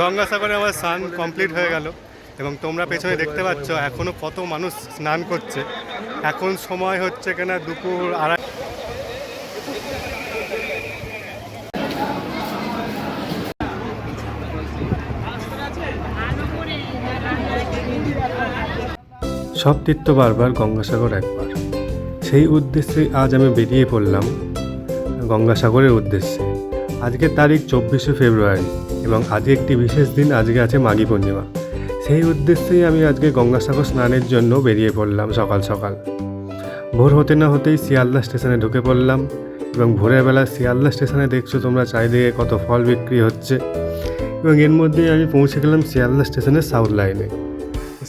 গঙ্গাসাগরে আমার স্নান কমপ্লিট হয়ে গেল এবং তোমরা পেছনে দেখতে পাচ্ছ এখনও কত মানুষ স্নান করছে। এখন সময় হচ্ছে কেনা দুপুর আড়াই সব তীর্থ বারবার গঙ্গাসাগর একবার। সেই উদ্দেশ্যে আজ আমি বেরিয়ে পড়লাম গঙ্গাসাগরের উদ্দেশ্যে। আজকের তারিখ চব্বিশে ফেব্রুয়ারি এবং আজকে একটি বিশেষ দিন আজকে আছে মাঘী পূর্ণিমা। সেই উদ্দেশ্যেই আমি আজকে গঙ্গাসাগর স্নানের জন্য বেরিয়ে পড়লাম সকাল সকাল। ভোর হতে না হতেই শিয়ালদা স্টেশনে ঢুকে পড়লাম এবং ভোরের বেলা শিয়ালদা স্টেশনে দেখছ তোমরা চারিদিকে কত ফল বিক্রি হচ্ছে। এবং এর মধ্যেই আমি পৌঁছে গেলাম শিয়ালদা স্টেশনের সাউথ লাইনে।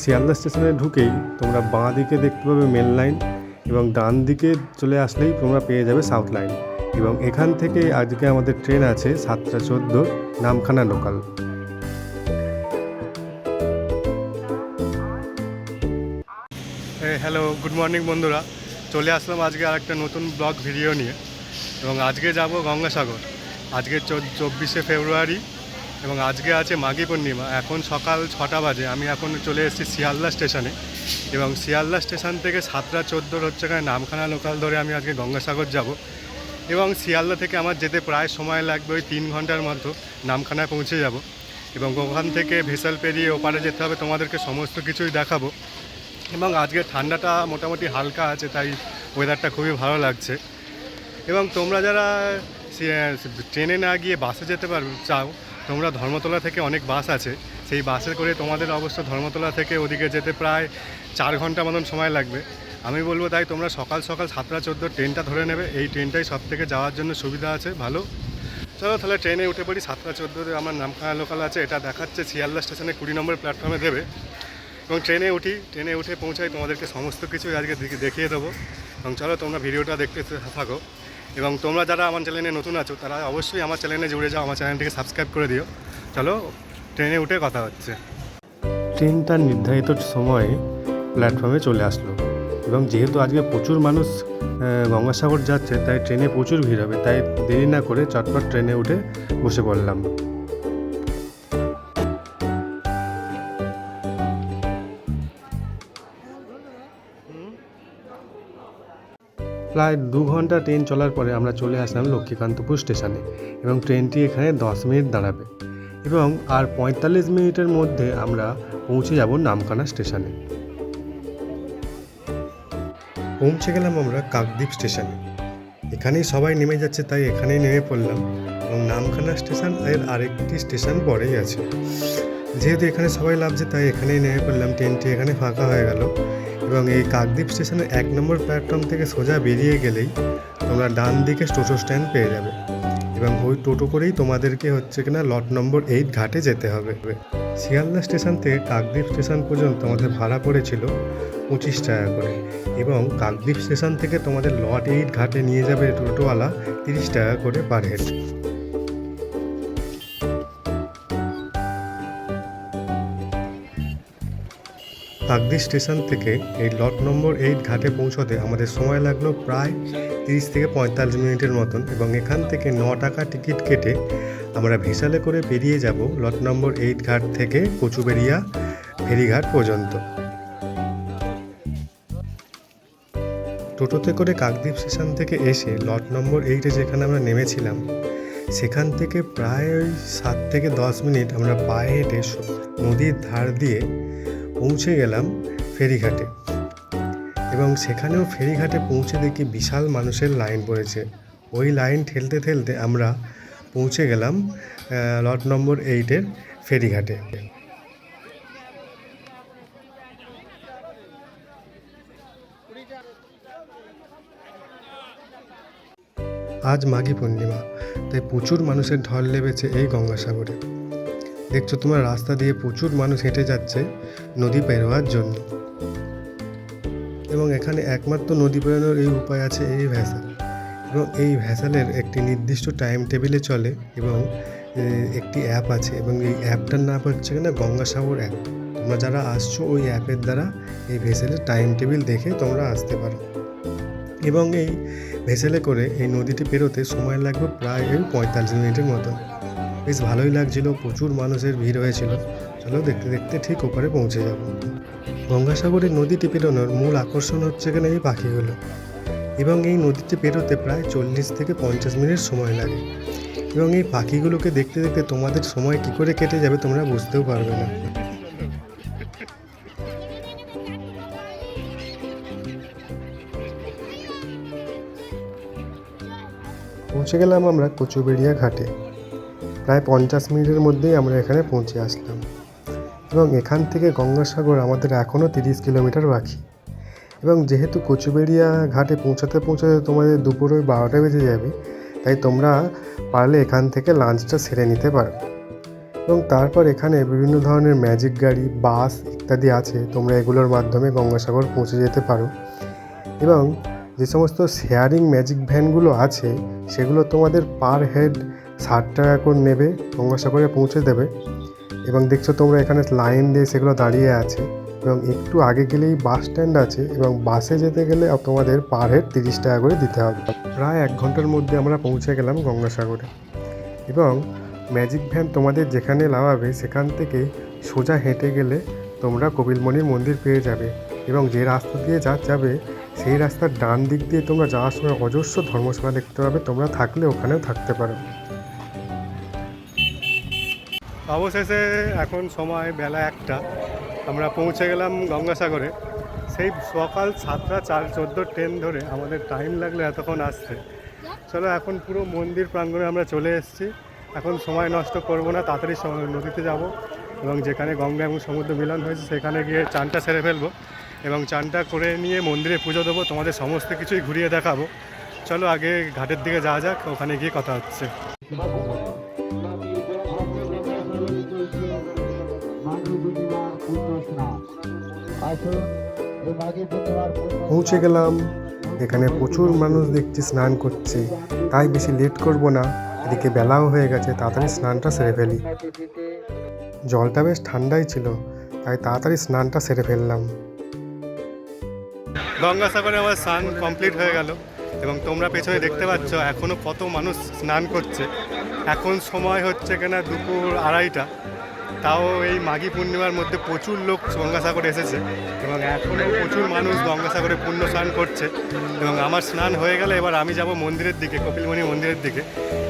শিয়ালদা স্টেশনে ঢুকেই তোমরা বাঁ দিকে দেখতে পাবে মেন লাইন এবং ডান দিকে চলে আসলেই তোমরা পেয়ে যাবে সাউথ লাইন। এবং এখান থেকে আজকে আমাদের ট্রেন আছে সাতটা চোদ্দ, Namkhana local hello good morning বন্ধুরা। চলে আসলাম আজকে আরেকটা নতুন ব্লগ ভিডিও নিয়ে। এবং আজকে যাব গঙ্গাসাগর। আজকে চব্বিশে ফেব্রুয়ারি এবং আজকে আছে মাঘী পূর্ণিমা। এখন সকাল ছটা বাজে। আমি এখন চলে এসেছি শিয়ালদা স্টেশনে। এবং শিয়ালদা স্টেশন থেকে সাতটা চোদ্দোর হচ্ছে এখানে নামখানা লোকাল ধরে আমি আজকে গঙ্গাসাগর যাব। এবং শিয়ালদা থেকে আমার যেতে প্রায় সময় লাগবে ওই তিন ঘণ্টার মতো নামখানায় পৌঁছে যাব। এবং ওখান থেকে ভেসেল পেরিয়ে ওপারে যেতে হবে, তোমাদেরকে সমস্ত কিছুই দেখাবো। এবং আজকে ঠান্ডাটা মোটামুটি হালকা আছে, তাই ওয়েদারটা খুবই ভালো লাগছে। এবং তোমরা যারা ট্রেনে না গিয়ে বাসে যেতে পারো, চাও, তোমরা ধর্মতলা থেকে অনেক বাস আছে। সেই বাসে করে তোমাদের অবশ্য ধর্মতলা থেকে ওদিকে যেতে প্রায় চার ঘণ্টা মতন সময় লাগবে। আমি বলব তাই, তোমরা সকাল সকাল সাতটা চোদ্দ ট্রেনটা ধরে নেবে। এই ট্রেনটাই সব থেকে যাওয়ার জন্য সুবিধা আছে, ভালো। চলো তাহলে ট্রেনে উঠে পড়ি, সাতটা চোদ্দোতে আমার নামখানা লোকাল আছে, এটা দেখাচ্ছে, শিয়ালদা স্টেশনে কুড়ি নম্বর প্ল্যাটফর্মে দেবে। এবং ট্রেনে উঠি, ট্রেনে উঠে পৌঁছাই, তোমাদেরকে সমস্ত কিছু আজকে দেখিয়ে দেবো। এবং চলো তোমরা ভিডিওটা দেখতে থাকো। এবং তোমরা যারা আমার চ্যানেলে নতুন আছো, তারা অবশ্যই আমার চ্যানেলে জুড়ে যাও, আমার চ্যানেলটিকে সাবস্ক্রাইব করে দিও। চলো, ট্রেনে উঠে কথা হচ্ছে। ট্রেনটা নির্ধারিত সময়ে প্ল্যাটফর্মে চলে আসলো। এবং যেহেতু আজকে প্রচুর মানুষ গঙ্গাসাগর যাচ্ছে, তাই ট্রেনে প্রচুর ভিড় হবে, তাই দেরি না করে চটপট ট্রেনে উঠে বসে পড়লাম। প্রায় দু ঘণ্টা ট্রেন চলার পরে আমরা চলে আসলাম লক্ষ্মীকান্তপুর স্টেশনে এবং ট্রেনটি এখানে দশ মিনিট দাঁড়াবে এবং আর পঁয়তাল্লিশ মিনিটের মধ্যে আমরা পৌঁছে যাব নামখানা স্টেশনে। পৌঁছে গেলাম আমরা কাকদ্বীপ স্টেশনে। এখানেই সবাই নেমে যাচ্ছে, তাই এখানেই নেমে পড়লাম। এবং নামখানা স্টেশনের আরেকটি স্টেশন পরেই আছে। যেহেতু এখানে সবাই লাভছে তাই এখানেই নেমে পড়লাম। ট্রেনটি এখানে ফাঁকা হয়ে গেল। এবং এই কাকদ্বীপ স্টেশনের এক নম্বর প্ল্যাটফর্ম থেকে সোজা বেরিয়ে গেলেই তোমরা ডান দিকে টোটো স্ট্যান্ড পেয়ে যাবে। এবং ওই টোটো করেই তোমাদেরকে হচ্ছে কিনা লট নম্বর এইট ঘাটে যেতে হবে। শিয়ালদা স্টেশন থেকে কাকদ্বীপ স্টেশন পর্যন্ত আমাদের ভাড়া পড়েছিল পঁচিশ টাকা করে এবং কাকদ্বীপ স্টেশন থেকে তোমাদের লট এইট ঘাটে নিয়ে যাবে টোটোওয়ালা তিরিশ টাকা করে পার হেড কাকদ্বীপ স্টেশন থেকে এই লট নম্বর এইট ঘাটে পৌঁছতে আমাদের সময় লাগল প্রায় তিরিশ থেকে পঁয়তাল্লিশ মিনিটের মতন এবং এখান থেকে ন টাকা টিকিট কেটে আমরা ভিসালে করে বেরিয়ে যাব লট নম্বর এইট ঘাট থেকে কচুবেরিয়া ফেরিঘাট পর্যন্ত। টোটোতে করে কাকদ্বীপ স্টেশন থেকে এসে লট নম্বর এইটে যেখানে আমরা নেমেছিলাম, সেখান থেকে প্রায় ওই সাত থেকে দশ মিনিট আমরা পায়ে হেঁটে নদীর ধার দিয়ে পৌঁছে গেলাম ফেরিঘাটে। এবং সেখানেও ফেরিঘাটে পৌঁছে দেখি বিশাল মানুষের লাইন পড়েছে। ওই লাইন ঠেলতে ঠেলতে আমরা পৌঁছে গেলাম লট নম্বর এইটের ফেরিঘাটে। আজ মাঘী পূর্ণিমা, তাই প্রচুর মানুষের ঢল লেবেছে এই গঙ্গাসাগরে। দেখছ তোমার রাস্তা দিয়ে প্রচুর মানুষ হেঁটে যাচ্ছে নদী পেরোয়ার জন্য। এবং এখানে একমাত্র নদী পেরোনোর এই উপায় আছে এই ভ্যাসাল এবং এই ভ্যাসালের একটি নির্দিষ্ট টাইম টেবিলে চলে এবং একটি অ্যাপ আছে এবং এই অ্যাপটার নাম হচ্ছে কিনা গঙ্গাসাগর অ্যাপ তোমরা যারা আসছো ওই অ্যাপের দ্বারা এই ভেসেলের টাইম টেবিল দেখে তোমরা আসতে পারো। এবং এই ভেসেলে করে এই নদীটি পেরোতে সময় লাগবে প্রায় ওই পঁয়তাল্লিশ মিনিটের মতো বেশ ভালোই লাগছিল, প্রচুর মানুষের ভিড় হয়েছিল। চলো দেখতে দেখতে ঠিক ওপারে পৌঁছে যাব। গঙ্গাসাগরের নদীটি পেরোনোর মূল আকর্ষণ হচ্ছে এখানে এই পাখিগুলো? এবং এই নদীতে পেরোতে প্রায় চল্লিশ থেকে পঞ্চাশ মিনিট সময় লাগে। এবং এই পাখিগুলোকে দেখতে দেখতে তোমাদের সময় কী করে কেটে যাবে তোমরা বুঝতেও পারবে না। পৌঁছে গেলাম আমরা কচুবেড়িয়া ঘাটে। প্রায় পঞ্চাশ মিনিটের মধ্যেই আমরা এখানে পৌঁছে আসলাম। এবং এখান থেকে গঙ্গাসাগর আমাদের এখনও তিরিশ কিলোমিটার বাকি। এবং যেহেতু কচুবেড়িয়া ঘাটে পৌঁছাতে পৌঁছাতে তোমাদের দুপুর বারোটা বেজে যাবে, তাই তোমরা পারলে এখান থেকে লাঞ্চটা সেরে নিতে পারো। এবং তারপর এখানে বিভিন্ন ধরনের ম্যাজিক গাড়ি বাস ইত্যাদি আছে, তোমরা এগুলোর মাধ্যমে গঙ্গাসাগর পৌঁছে যেতে পারো। এবং যে সমস্ত শেয়ারিং ম্যাজিক ভ্যানগুলো আছে, সেগুলো তোমাদের পার হেড ষাট টাকা করে নেবে, গঙ্গাসাগরে পৌঁছে দেবে। এবং দেখছ তোমরা এখানে লাইন দিয়ে সেগুলো দাঁড়িয়ে আছে। এবং একটু আগে গেলেই বাস স্ট্যান্ড আছে এবং বাসে যেতে গেলে তোমাদের পার হেড তিরিশ টাকা করে দিতে হবে। প্রায় এক ঘণ্টার মধ্যে আমরা পৌঁছে গেলাম গঙ্গাসাগরে। এবং ম্যাজিক ভ্যান তোমাদের যেখানে লাগাবে সেখান থেকে সোজা হেঁটে গেলে তোমরা কপিলমণির মন্দির পেয়ে যাবে এবং যে রাস্তা দিয়ে যা যাবে, সেই রাস্তার ডান দিক দিয়ে তোমরা যাওয়ার সময় অজস্র ধর্মশালা দেখতে পাবে, তোমরা থাকলে ওখানেও থাকতে পারো। অবশেষে এখন সময় বেলা একটা। আমরা পৌঁছে গেলাম গঙ্গাসাগরে। সেই সকাল সাতটা চার চোদ্দ ট্রেন ধরে আমাদের টাইম লাগল এতক্ষণ আসতে। চলো এখন পুরো মন্দির প্রাঙ্গণে আমরা চলে এসেছি। এখন সময় নষ্ট করব না, তাড়াতাড়ি নদীতে যাব এবং যেখানে গঙ্গা এবং সমুদ্র মিলন হয়েছে সেখানে গিয়ে চানটা সেরে ফেলব এবং চানটা করে নিয়ে মন্দিরে পুজো দেবো, তোমাদের সমস্ত কিছুই ঘুরিয়ে দেখাবো। চলো আগে ঘাটের দিকে যাওয়া যাক, ওখানে গিয়ে কথা হচ্ছে। পৌঁছে গেলাম। এখানে প্রচুর মানুষ দেখছি, স্নান করছে। তাই বেশি লেট করব না। এদিকে বেলাও হয়ে গেছে, তাড়াতাড়ি স্নানটা সেরে ফেলি। জলটা বেশ ঠান্ডাই ছিল, তাই তাড়াতাড়ি স্নানটা সেরে ফেললাম। গঙ্গাসাগরে আমার স্নান কমপ্লিট হয়ে গেল এবং তোমরা পেছনে দেখতে পাচ্ছ এখনও কত মানুষ স্নান করছে। এখন সময় হচ্ছে কিনা দুপুর আড়াইটা। তাও এই মাঘী পূর্ণিমার মধ্যে প্রচুর লোক গঙ্গাসাগরে এসেছে এবং এখনও প্রচুর মানুষ গঙ্গাসাগরে পূর্ণ স্নান করছে এবং আমার স্নান হয়ে গেলে এবার আমি যাব মন্দিরের দিকে, কপিলমণি মন্দিরের দিকে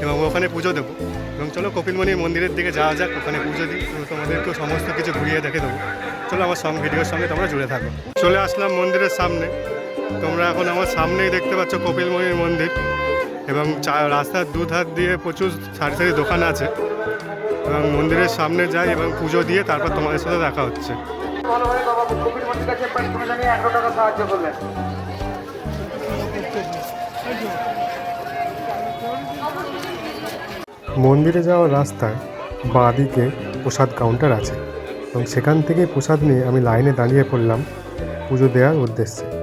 এবং ওখানে পুজো দেবো। এবং চলো কপিলমণির মন্দিরের দিকে যাওয়া যাক, ওখানে পুজো দিই তোমাদেরকেও সমস্ত কিছু ঘুরিয়ে দেখে দেবো। চলো আমার সঙ্গ ভিডিওর সঙ্গে তোমরা জুড়ে থাকো। চলে আসলাম মন্দিরের সামনে। তোমরা এখন আমার সামনেই দেখতে পাচ্ছ কপিলমণির মন্দির এবং চা, রাস্তার দুধার দিয়ে প্রচুর সারি সারি দোকান আছে। এবং মন্দিরের সামনে যাই এবং পুজো দিয়ে তারপর তোমাদের সাথে দেখা হচ্ছে। মন্দিরে যাওয়ার রাস্তায় বাঁ দিকে প্রসাদ কাউন্টার আছে এবং সেখান থেকে প্রসাদ নিয়ে আমি লাইনে দাঁড়িয়ে পড়লাম পুজো দেওয়ার উদ্দেশ্যে।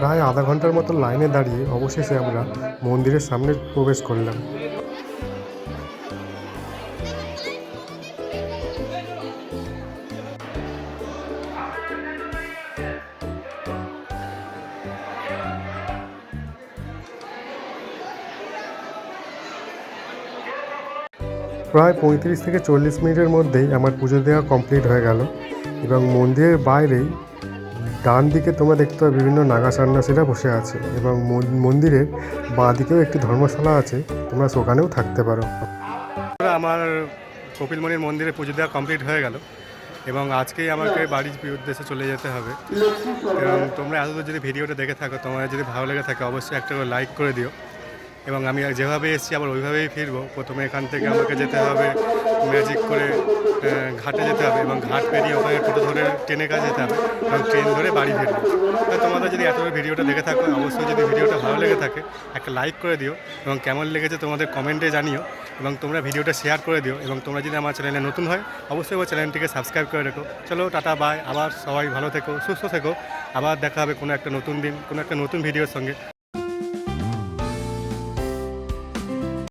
প্রায় আধা ঘণ্টার মতো লাইনে দাঁড়িয়ে অবশেষে আমরা মন্দিরের সামনে প্রবেশ করলাম। প্রায় পঁয়ত্রিশ থেকে চল্লিশ মিনিটের মধ্যেই আমার পুজো দেওয়া কমপ্লিট হয়ে গেল এবং মন্দিরের বাইরেই ডান দিকে তোমরা দেখতে পাবে বিভিন্ন নাগা সন্ন্যাসীরা বসে আছে এবং মন্দিরের বাঁ দিকেও একটি ধর্মশালা আছে। তোমরা সেখানেও থাকতে পারো। আমার কপিলমণির মন্দিরে পুজো দেওয়া কমপ্লিট হয়ে গেল এবং আজকেই আমাকে বাড়ির উদ্দেশ্যে চলে যেতে হবে। এবং তোমরা এতদূর যদি ভিডিওটা দেখে থাকো তোমার যদি ভালো লেগে থাকে, অবশ্যই একটা করে লাইক করে দিও। এবং আমি যেভাবে এসেছি, আবার ওইভাবেই ফিরবো। প্রথমে এখান থেকে আমাকে যেতে হবে, ম্যাজিক করে ঘাটে যেতে হবে এবং ঘাট পেরিয়ে ওখানে টোটো ধরে ট্রেনের কাছে যেতে হবে। এবং ট্রেন ধরে বাড়ি ফিরবো। তো তোমাদের যদি এতটা ভিডিওটা দেখে থাকো, অবশ্যই যদি ভিডিওটা ভালো লেগে থাকে, একটা লাইক করে দিও এবং কেমন লেগেছে তোমাদের কমেন্টে জানিও এবং তোমরা ভিডিওটা শেয়ার করে দিও এবং তোমরা যদি আমার চ্যানেলে নতুন হয়, অবশ্যই আমার চ্যানেলটিকে সাবস্ক্রাইব করে রেখো। চলো, টাটা বাই আবার সবাই ভালো থেকো, সুস্থ থেকো। আবার দেখা হবে কোনো একটা নতুন দিন, কোনো একটা নতুন ভিডিওর সঙ্গে।